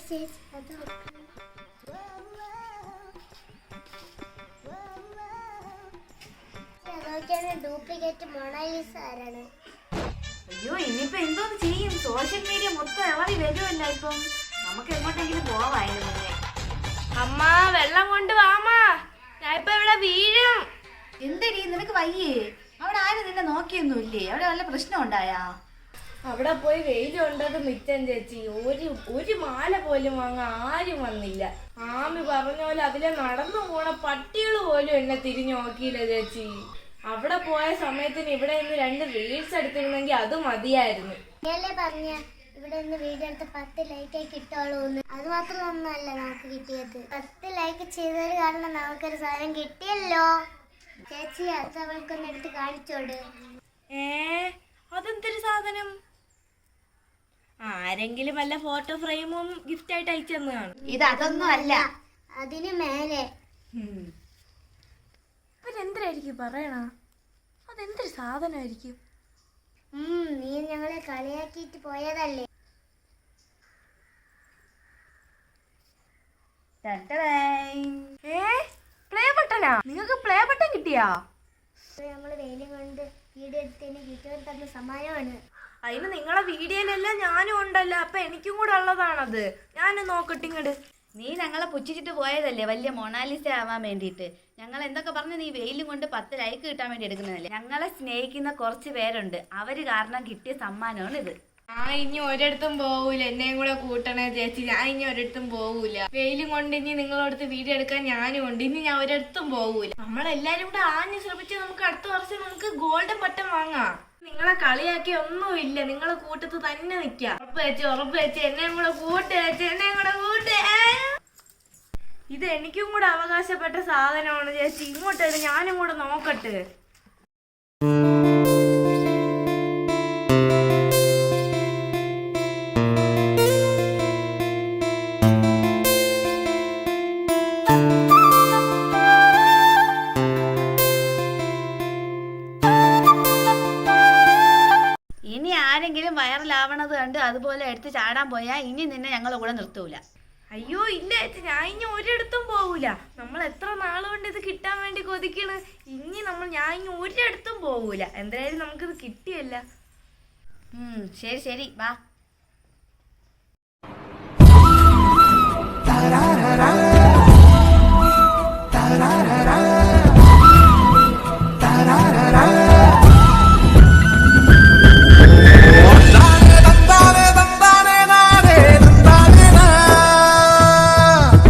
ചേച്ചി അത് നോക്കിയാണ് ഡ്യൂപ്ലിക്കേറ്റ് മൊണാലിസ ആരാണ് അയ്യോ ഇനിയിപ്പോ എന്തോന്ന് ചെയ്യും? സോഷ്യൽ മീഡിയ മൊത്തം ഇളവി വരുമല്ല ഇപ്പം. നമുക്ക് എങ്ങോട്ടെങ്കിലും പോവായിരുന്നു മുന്നേ അമ്മ വെള്ളം കൊണ്ട് വാമാ ഞാൻ ഇപ്പൊ ഇവിടെ വീഴും. എന്തടി നിനക്ക് വയ്യേ? അവിടെ ആരും നിന്നെ നോക്കിയൊന്നുമില്ലേ? അവിടെ വല്ല പ്രശ്നം ഉണ്ടായാ അവിടെ പോയി വെയിലുണ്ടത് മിറ്റം ചേച്ചി. ഒരു ഒരു മാല പോലും വാങ്ങാൻ ആരും വന്നില്ല. ആമി പറഞ്ഞ പോലെ അതിലെ നടന്നു പോണ പട്ടികൾ പോലും എന്നെ തിരിഞ്ഞു നോക്കിയില്ല ചേച്ചി. അവിടെ പോയ സമയത്തിന് ഇവിടെ നിന്ന് രണ്ട് റീൽസ് എടുത്തിരുന്നെങ്കിൽ അത് മതിയായിരുന്നു. പറഞ്ഞ ഇവിടെ നിന്ന് വീഡിയോ എടുത്ത് പത്ത് ലൈക്ക് കിട്ടുള്ളൂ എന്ന്. അത് മാത്രമൊന്നുമല്ല നമുക്ക് കിട്ടിയത്. പത്ത് ലൈക്ക് ചെയ്തത് കാരണം നമുക്കൊരു സാധനം കിട്ടിയല്ലോ. ചേച്ചി അത് അവൾക്കൊന്ന് എടുത്ത് കാണിച്ചോട്. ഏ? അതെന്തൊരു സാധനം? ആരെങ്കിലും വല്ല ഫോട്ടോ ഫ്രെയിമും ഗിഫ്റ്റ് ആയിട്ട് അയച്ചു തന്നതാണ് ഇത് അതൊന്നും അല്ല. അതിന് മേലെ. അവരെന്തരായിരിക്കും പറയണ? അതെന്തൊരു സാധനമായിരിക്കും? നീ ഞങ്ങളെ കളിയാക്കിയിട്ട് പോയതല്ലേ? ഏ? പ്ലേ ബട്ടനാ നിങ്ങൾക്ക് പ്ലേ ബട്ടൺ കിട്ടിയാ? നമ്മൾ വെയിലും കൊണ്ട് വീഡിയോ എടുത്തതിന് കിട്ടുവാൻ തന്ന സമ്മാനമാണ്. അതിന് നിങ്ങളെ വീഡിയോയിലെല്ലാം ഞാനും ഉണ്ടല്ലോ അപ്പൊ എനിക്കും കൂടെ ഉള്ളതാണത്. ഞാൻ നോക്കട്ടെ ഇങ്ങോട്ട് നീ ഞങ്ങളെ പുച്ഛിച്ചിട്ട് പോയതല്ലേ വലിയ മൊണാലിസ ആവാൻ വേണ്ടിയിട്ട്? ഞങ്ങൾ എന്തൊക്കെ പറഞ്ഞു നീ വെയിലും കൊണ്ട് പത്ത് ലൈക്ക് കിട്ടാൻ വേണ്ടി എടുക്കുന്നതല്ലേ? ഞങ്ങളെ സ്നേഹിക്കുന്ന കുറച്ച് പേരുണ്ട്. അവർ കാരണം കിട്ടിയ സമ്മാനമാണ് ഇത്. ആ ഇനി ഒരിടത്തും പോവൂല. എന്നെയും കൂടെ കൂട്ടണേ ചേച്ചി. ഞാൻ ഇനി ഒരിടത്തും പോവൂല. വെയിലും കൊണ്ട് ഇനി നിങ്ങളടുത്ത് വീഡിയോ എടുക്കാൻ ഞാനും ഉണ്ട്. ഇനി ഞാൻ ഒരിടത്തും പോവൂല. നമ്മളെല്ലാരും കൂടെ ആഞ്ഞ് ശ്രമിച്ച് നമുക്ക് അടുത്ത വർഷം നമുക്ക് ഗോൾഡൻ പട്ടം വാങ്ങാം. നിങ്ങളെ കളിയാക്കി ഒന്നുമില്ല നിങ്ങളെ കൂട്ടത്ത് തന്നെ നിക്കാം. ഉറപ്പ് വെച്ച് ഉറപ്പ് വെച്ച് എന്നെയും കൂടെ കൂട്ട് വെച്ച് എന്നെയും കൂടെ കൂട്ട് ഇത് എനിക്കും കൂടെ അവകാശപ്പെട്ട സാധനമാണ് ചേച്ചി. ഇങ്ങോട്ട് ഞാനും കൂടെ നോക്കട്ടെ. ആരെങ്കിലും വൈറലാവണത് കണ്ട് അതുപോലെ എടുത്ത് ചാടാൻ പോയാൽ ഇനി നിന്നെ ഞങ്ങളെ കൂടെ നിർത്തൂല. അയ്യോ ഇല്ല ചേച്ചി ഞാൻ ഇനി ഒരിടത്തും പോവൂല. നമ്മൾ എത്ര നാളുകൊണ്ട് ഇത് കിട്ടാൻ വേണ്ടി കൊതിക്കണ്? ഇനി നമ്മൾ ഞാൻ ഇനി ഒരിടത്തും പോവൂല. എന്തായാലും നമുക്കിത് കിട്ടിയല്ല. ശരി ശരി വാ.